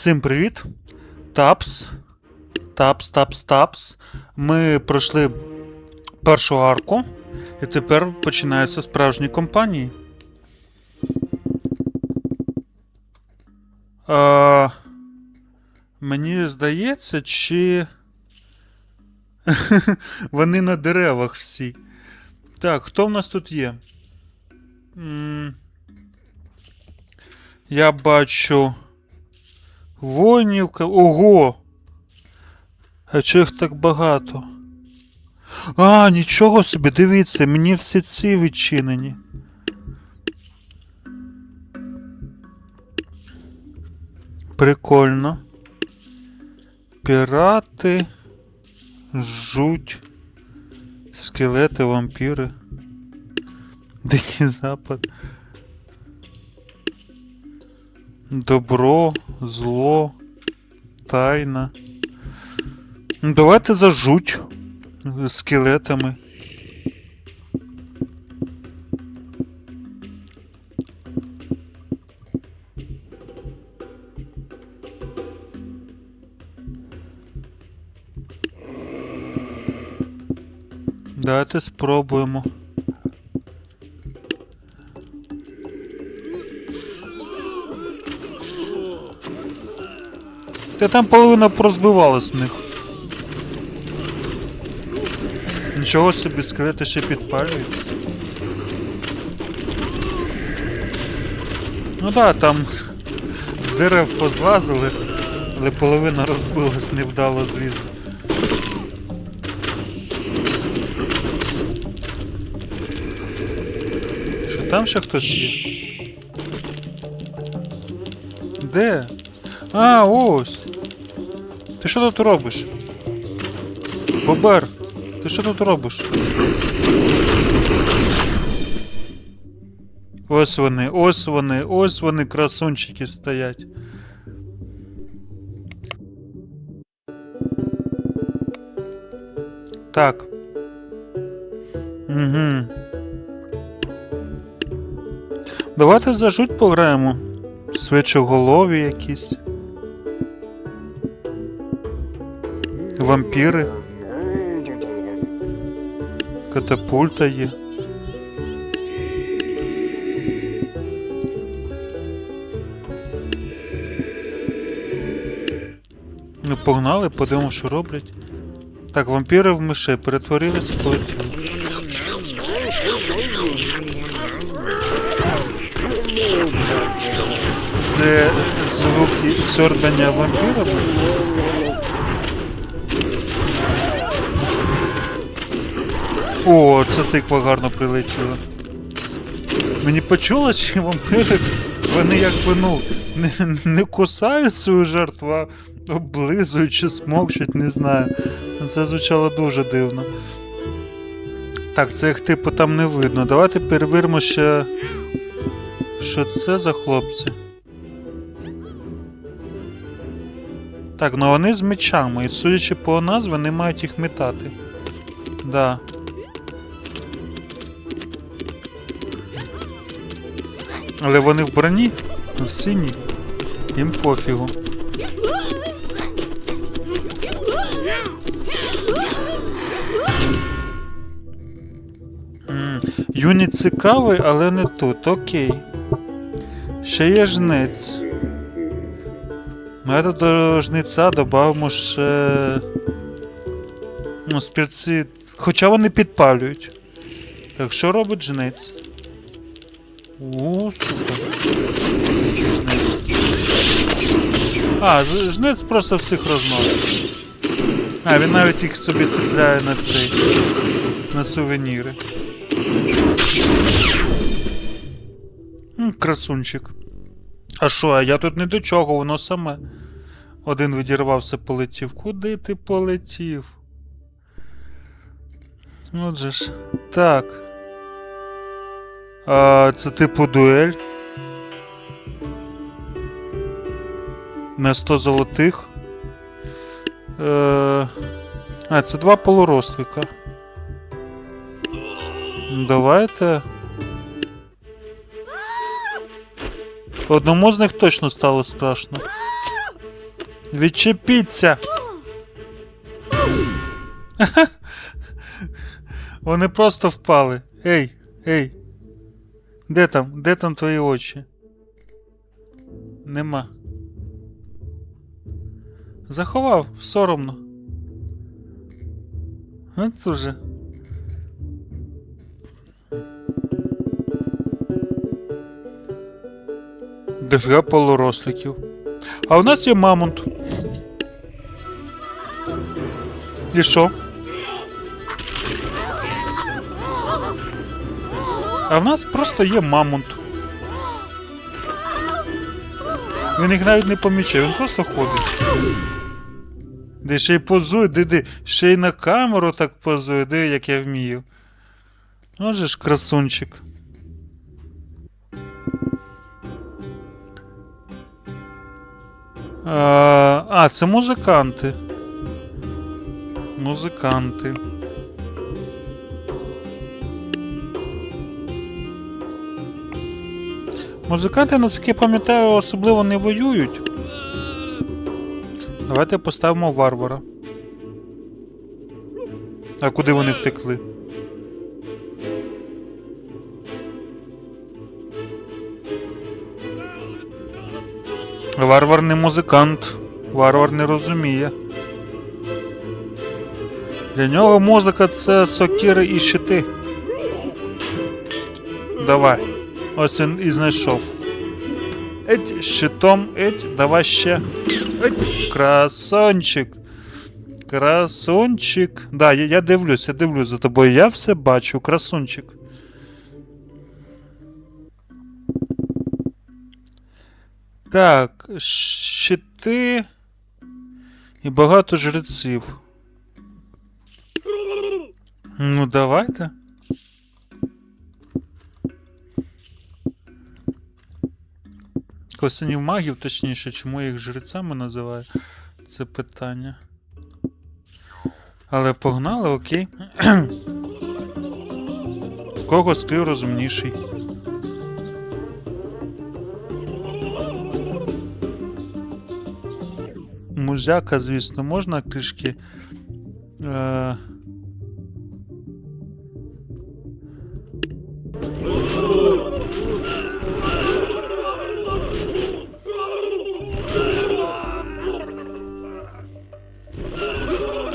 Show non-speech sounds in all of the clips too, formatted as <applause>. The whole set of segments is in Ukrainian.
Всім привіт! Тапс. Тапс, тапс, тапс. Ми пройшли першу арку, і тепер починаються справжні компанії. А, мені здається, чи. <laughs> Вони на деревах всі. Так, хто в нас тут є? Я бачу. Воїнівка. Ого! А чого їх так багато? А, нічого собі, дивіться, мені всі ці відчинені. Прикольно. Пірати. Жуть. Скелети, вампіри. Дикий запад. Добро, зло, тайна. Ну, Давайте за жуть скелетами. Давайте спробуємо. Та там половина порозбивала з них. Нічого собі скелети ще підпалюють. Ну да, там з дерев позлазили, але половина розбилась, невдало злізла. Що там ще хтось є? Де? А, ось. Ти що тут робиш? Бобер, ти що тут робиш? Ось вони, ось вони, ось вони, красунчики стоять. Так. Угу. Давайте за жуть пограємо. Свечоголові якісь. Вампіри. Катапульта є. Ну, погнали, подивимося, що роблять. Так, вампіри в мишей перетворилися, полетіли. Це звуки сьорбання вампірами. О, це тиква гарно прилетіла. Мені почуло, чи вампири, вони якби, ну, не, не кусають свою жертву, а облизують чи смокчуть, не знаю. Це звучало дуже дивно. Так, це їх типу там не видно. Давайте перевіримо ще. Що це за хлопці? Так, ну вони з мечами, і судячи по назві, вони мають їх метати. Да. Але вони в броні, в синій. Їм пофігу. Юніт цікавий, але не тут. Окей. Ще є жнець. Метод до жниця додамо ще. Ну, стрільці. Хоча вони підпалюють. Так, що робить жнець? О, супер. Жнець. А, жнець просто всіх розносить. А, він навіть їх собі цепляє на цей. На сувеніри. М, Красунчик. А що, а я тут не до чого, воно саме. Один відірвався, полетів. Куди ти полетів? Отже ж. Так. А, це типу дуель. На 100 золотих. Е, а, це два полурослика. Давайте. Одному з них точно стало страшно. Відчепіться! <laughs> Вони просто впали. Ей, ей. Де там? Де там твої очі? Нема. Заховав, соромно. От уже. Дофіга полуросликів. А у нас є мамонт. І що? А в нас просто є мамонт. Він їх навіть не помічає, він просто ходить. Де ще й позує, диди, ще й на камеру так позує, диви, як я вмію. Отже ж красунчик. А, а, це музиканти. Музиканти. Музиканти, наскільки пам'ятаю, особливо не воюють. Давайте поставимо варвара. А куди вони втекли? Варвар не музикант. Варвар не розуміє. Для нього музика це сокири і щити. Давай. Ось він і знайшов. Еть, щитом, еть, давай ще. Еть, красончик. Красунчик. Да, я, я дивлюсь, я дивлюсь за тобою. Я все бачу, красунчик. Так, щити і багато жреців. Ну, давайте. Косинів магів, точніше, чому я їх жрецями називаю? Це питання. Але погнали, окей. Кого скрив розумніший? Музяка, звісно, можна трішки. Е...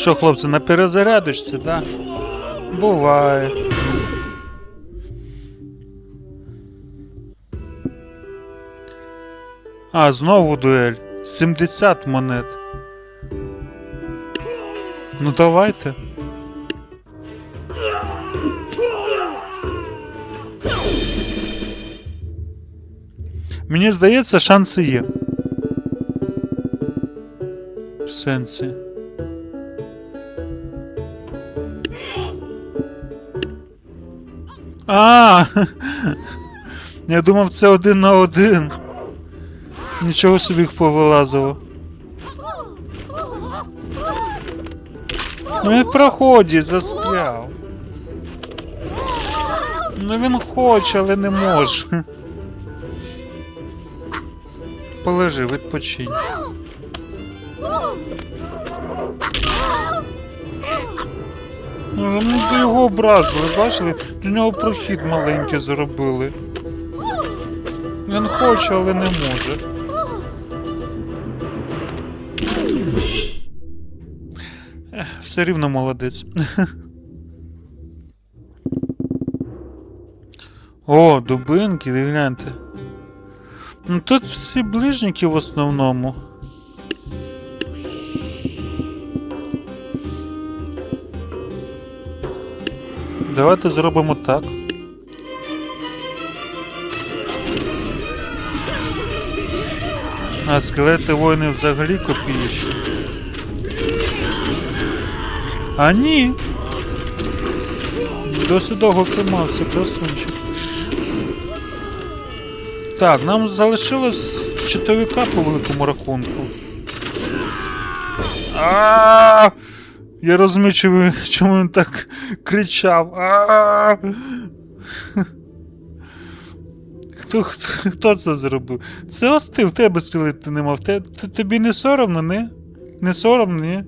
Що, хлопці, на перезарядочці, да? Буває. А, знову дуель. 70 монет. Ну давайте. Мені здається, шанси є. В сенсі. А, я думав, це один на один. Нічого собі повилазило. Ну він в проході застряв. Ну він хоче, але не може. Полежи, відпочинь. Ну, до його образили, бачили? Для нього прохід маленький зробили. Він хоче, але не може. Все рівно молодець. О, дубинки, гляньте. Ну тут всі ближніки в основному. Давайте зробимо так. А скелети воїни взагалі копієш. А ні. Досить довго тримався, красунчик. Так, нам залишилось щитовика по великому рахунку. А! Я розумію, чому, він так кричав. Хто, хто, хто це зробив? Це ось ти, в тебе скелети нема. В те, тобі не соромно, не? Не соромно, ні?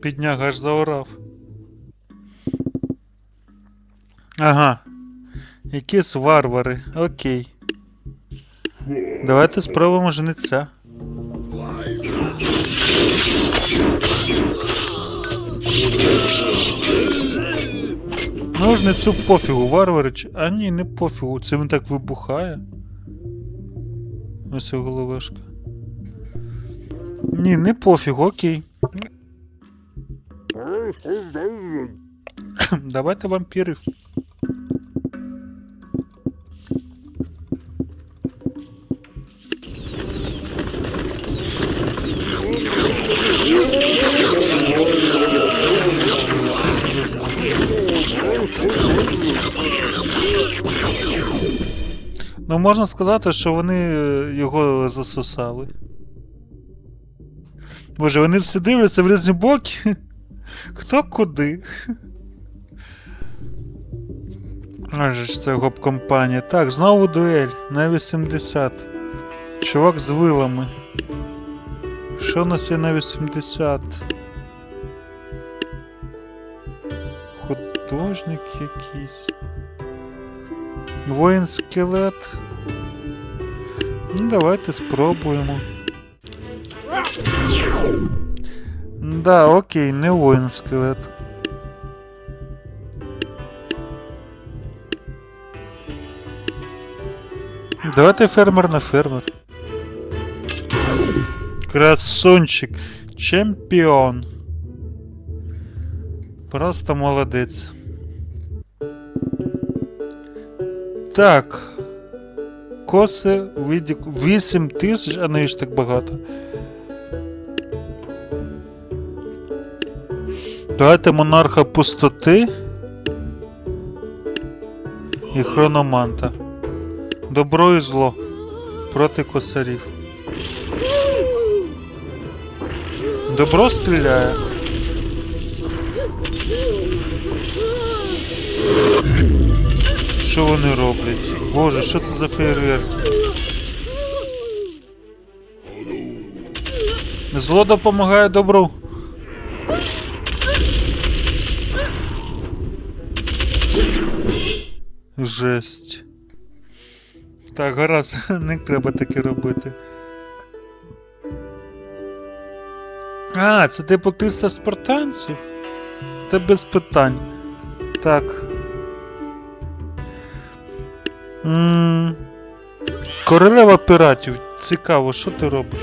Підняга аж заорав. Ага. Якісь варвари. Окей. Давайте спробуємо жениться. Ну цю пофігу, варвари чи. А ні, не пофігу, це він так вибухає. Ось головешка. Ні, не пофігу, окей. Давайте вампірів. Ну, можна сказати, що вони е, його засосали. Боже, вони всі дивляться в різні боки. <laughs> Хто куди? Аже ж це гоп-компанія. Так, знову дуель на 80. Чувак з вилами. Що у нас є на 80? Художник якийсь. Воїн скелет. Ну, давайте спробуємо. Да, окей, не воїн скелет. Давайте фермер на фермер. Красунчик. Чемпіон. Просто молодець. Так. Коси віді 8 тисяч, а навіщо так багато? Давайте монарха пустоти і хрономанта. Добро і зло проти косарів. Добро стріляє. Що вони роблять? Боже, що це за фейерверки? Зло допомагає добру. Жесть. Так, гаразд, <laughs> не треба таке робити. А, це типу 300 спартанців? Це без питань. Так. м Королева піратів. Цікаво, що ти робиш?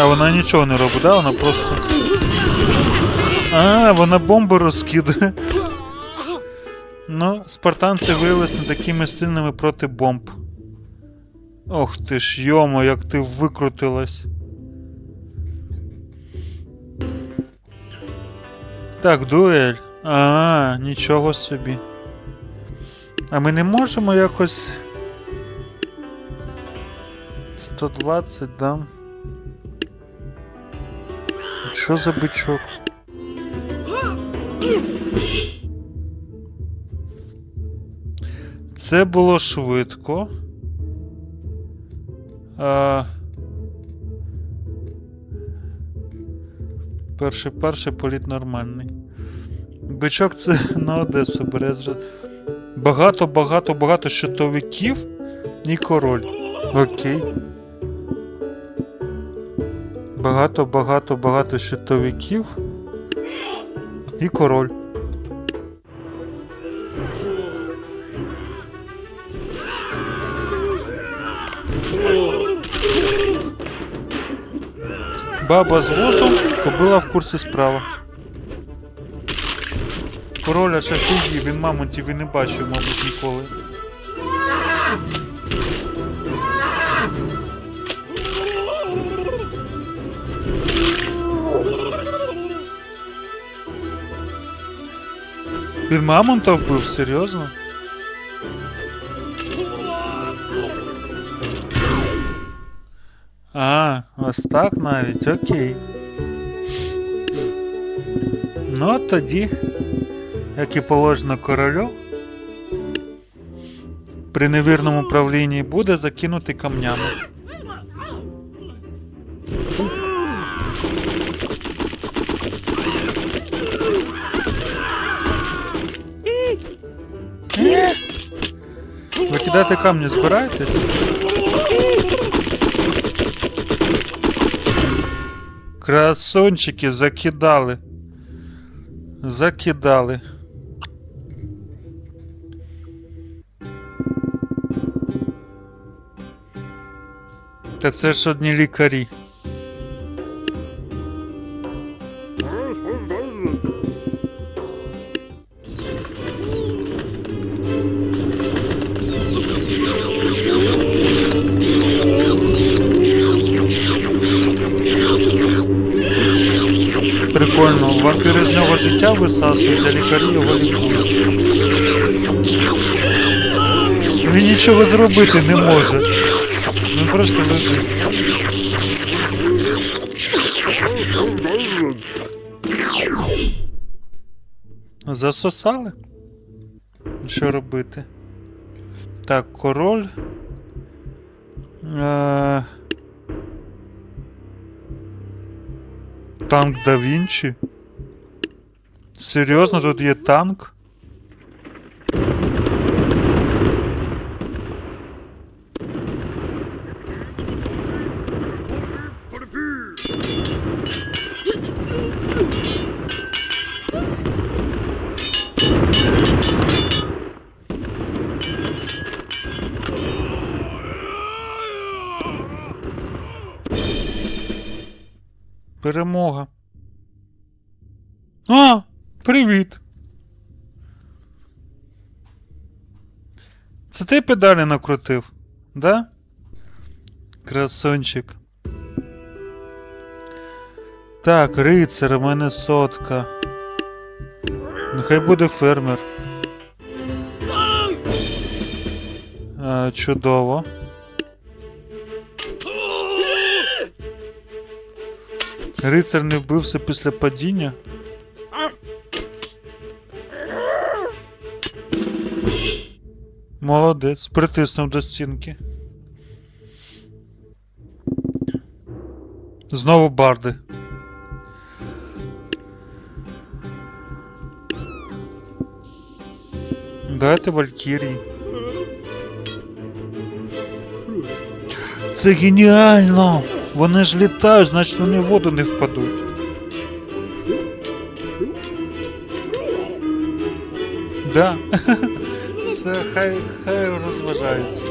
А вона нічого не робить, да? Вона просто. А, вона бомби розкидає. Ну, спартанці виявилися не такими сильними проти бомб. Ох ти ж, йомо, як ти викрутилась. Так, дуель. А, нічого собі. А ми не можемо якось. 120, да? Що за бичок? Це було швидко. А... Перший перший політ нормальний. Бичок це <laughs> на Одесу бере. Багато, багато, багато щитовиків і король. Окей. Багато, багато, багато щитовиків і король. Баба з вузом, кобила в курсі справа. Короля шафігі, він мамонтів і не бачив, мабуть, ніколи. Він мамонта вбив, серйозно? А, ось так навіть, окей. Ну, от тоді, як і положено королю, при невірному правлінні буде закинутий камнями. Е? Викидати камні збираєтесь? Красунчики закидали. Закидали. Та це ж одні лікарі. Висасують, а лікарі його лікують. Він нічого зробити не може. Він просто лежить. Засосали? Що робити? Так, король. Е... Танк да Вінчі? Серйозно, тут є танк? Педалі накрутив, да? Красончик. Так, рицар, у мене сотка. Нехай буде фермер. А, чудово. Рицар не вбився після падіння. Молодець, притиснув до стінки. Знову барди. Дайте Валькірії. Це геніально! Вони ж літають, значить вони в воду не впадуть. Да. <laughs> Все, хай, хай розважаються.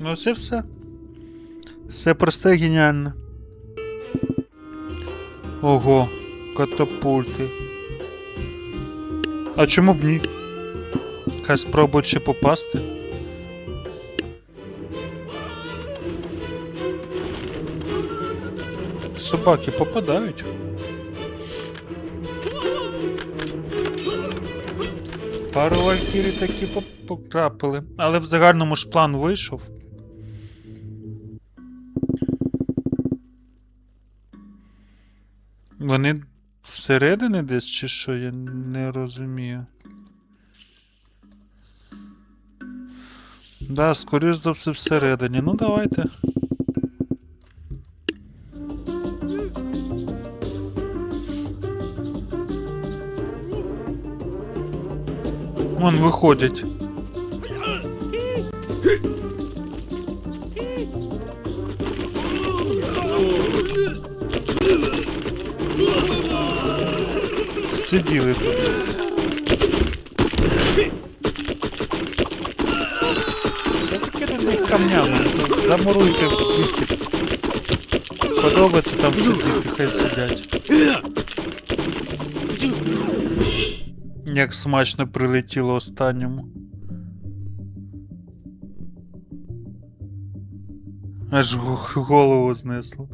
Ну і все. Все просте і геніальне. Ого, катапульти. А чому б ні? Хай спробують ще попасти. Собаки попадають. Пару валькірій такі потрапили, але в загальному ж план вийшов. Вони всередині десь чи що, я не розумію. Да, скоріш за все всередині. Ну давайте. Вон виходять. Сиділи тут. Закидайте їх камнями, замуруйте вихід. Подобається там сидіти, хай сидять. Як смачно прилетіло останньому. Аж голову знесло.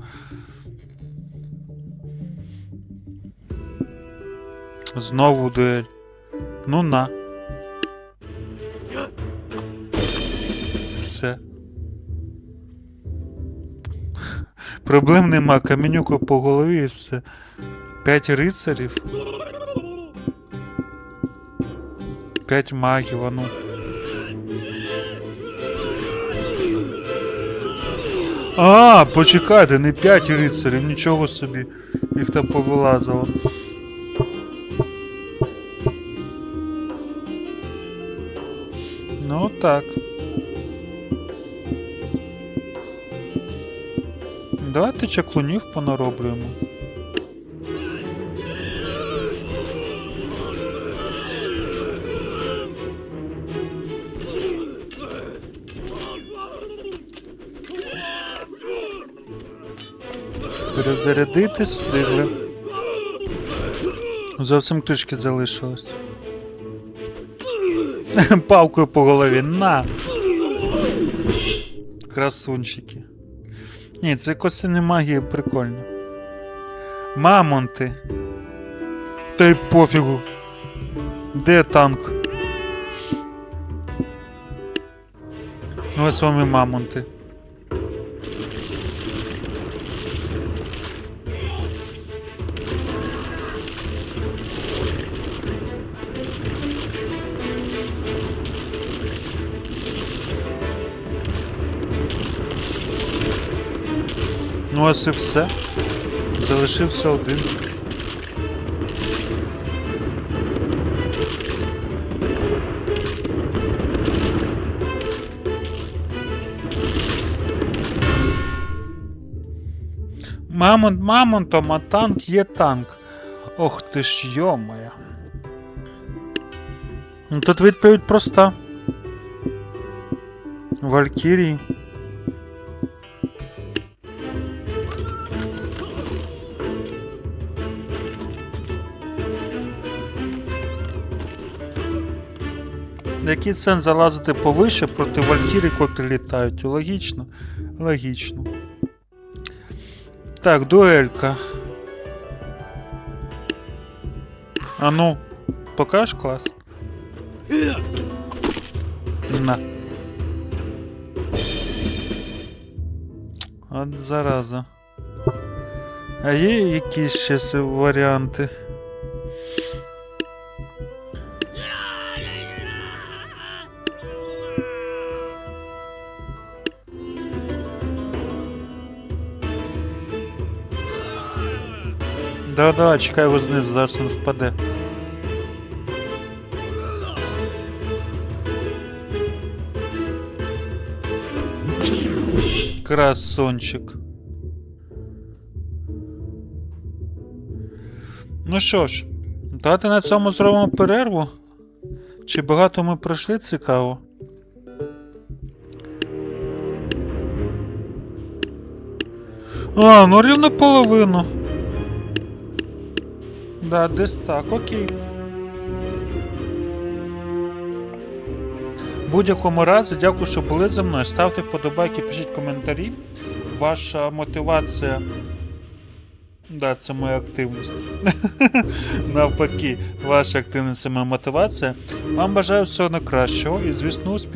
Знову дуель. Ну на. Все. Проблем нема, каменюку по голові і все. П'ять рицарів. П'ять магів, а ну. А, почекайте, не п'ять рицарів, нічого собі. Їх там повилазило. Так. Давайте чаклунів понароблюємо. Перезарядити встигли. Зовсім трішки залишилось. <laughs> Палкою по голові. На! Красунчики. Ні, це косини магії прикольно. Мамонти. Та й пофігу. Де танк? Ось вам і мамонти. Ну ось і все. Залишився один. Мамонт мамонтом, а танк є танк. Ох ти ж йомая. Ну, Тут відповідь проста. Валькірії. Який сенс залазити повище проти валькірій, котрі літають? Логічно? Логічно. Так, дуелька. А ну, покаж клас? На. От зараза. А є якісь ще варіанти? Да-да, чекай його знизу, зараз він впаде. Красончик. Ну що ж, давайте на цьому зробимо перерву. Чи багато ми пройшли цікаво? А, ну рівно половину. Да, десь так, окей. В будь-якому разі, дякую, що були зі мною. Ставте вподобайки, пишіть коментарі. Ваша мотивація. Да, це моя активність. <laughs> Навпаки, ваша активність це моя мотивація. Вам бажаю всього найкращого і, звісно, успіхів.